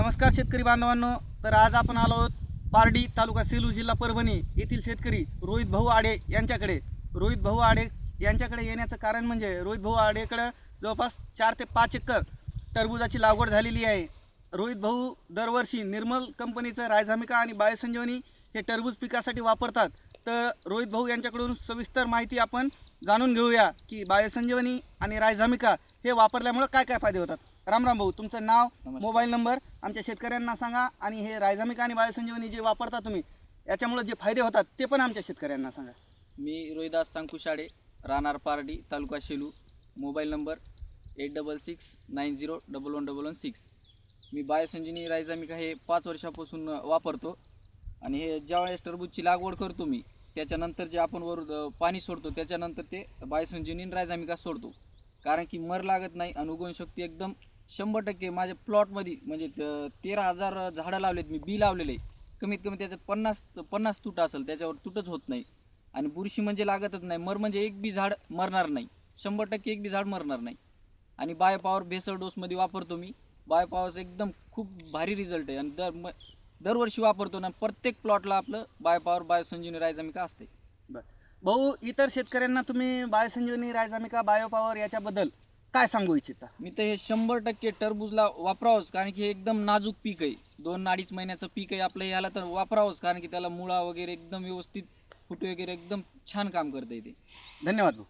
नमस्कार शेतकरी बांधवांनो. तर आज आपण आलो आहोत पारडी तालुका सेलू जिल्हा परभणी येथील शेतकरी रोहित भाऊ आडे यांच्याकडे. रोहित भाऊ आडे यांच्याकडे येण्याचं कारण म्हणजे रोहित भाऊ आडेकडं जवळपास चार ते पाच एकर टरबूजाची लागवड झालेली आहे. रोहित भाऊ दरवर्षी निर्मल कंपनीचं रायझामिका आणि बायोसंजीवनी हे टरबूज पिकासाठी वापरतात. तर रोहित भाऊ यांच्याकडून सविस्तर माहिती आपण जाणून घेऊया की बायोसंजीवनी आणि रायझामिका हे वापरल्यामुळं काय काय फायदे होतात. राम राम भाऊ तुमचं नाव. मोबाईल नंबर आमच्या शेतकऱ्यांना सांगा आणि हे रायझामिका आणि बायोसंजीवनी जे वापरता तुम्ही याच्यामुळे जे फायदे होतात ते पण आमच्या शेतकऱ्यांना सांगा. मी रोहिदास सांकुशाडे राहणार Pardi taluka Selu. Mobile number eight double six nine zero double one double one six. मी बायोसंजिनी रायझामिका हे पाच वर्षापासून वापरतो आणि हे ज्यावेळेस टरबूजची लागवड करतो मी त्याच्यानंतर जे आपण वर पाणी सोडतो त्याच्यानंतर ते बायोसंजिनी रायझामिका सोडतो. कारण की मर लागत नाही आणि उगवणशक्ती एकदम शंभर टक्के माझ्या प्लॉटमध्ये म्हणजे तेरा हजार झाडं लावलेत मी बी लावलेले. कमीत कमी त्याच्यात पन्नास पन्नास तुट असेल त्याच्यावर तुटच होत नाही. आणि बुरशी म्हणजे लागतच नाही. मर म्हणजे एक बी झाड मरणार नाही. शंभर टक्के एक बी झाड मरणार नाही. आणि बायोपॉवर भेसळ डोसमध्ये वापरतो मी. बायोपॉवरचा एकदम खूप भारी रिझल्ट आहे. आणि दर म दरवर्षी वापरतो ना प्रत्येक प्लॉटला आपलं बायोपॉवर बायोसंजीवनी रायजामिका असते. बरं. भाऊ इतर शेतकऱ्यांना तुम्ही बायोसंजीवनी रायजामिका बायोपावर याच्याबद्दल काय सांगू इच्छिता? मी तर हे शंभर टक्के टरबूजला वापरावंच कारण की हे एकदम नाजूक पीक आहे. दोन अडीच महिन्याचं पीक आहे आपलं याला तर वापरावंच कारण की त्याला मुळा वगैरे एकदम व्यवस्थित फुटे वगैरे एकदम छान काम करतं ते. धन्यवाद भाऊ.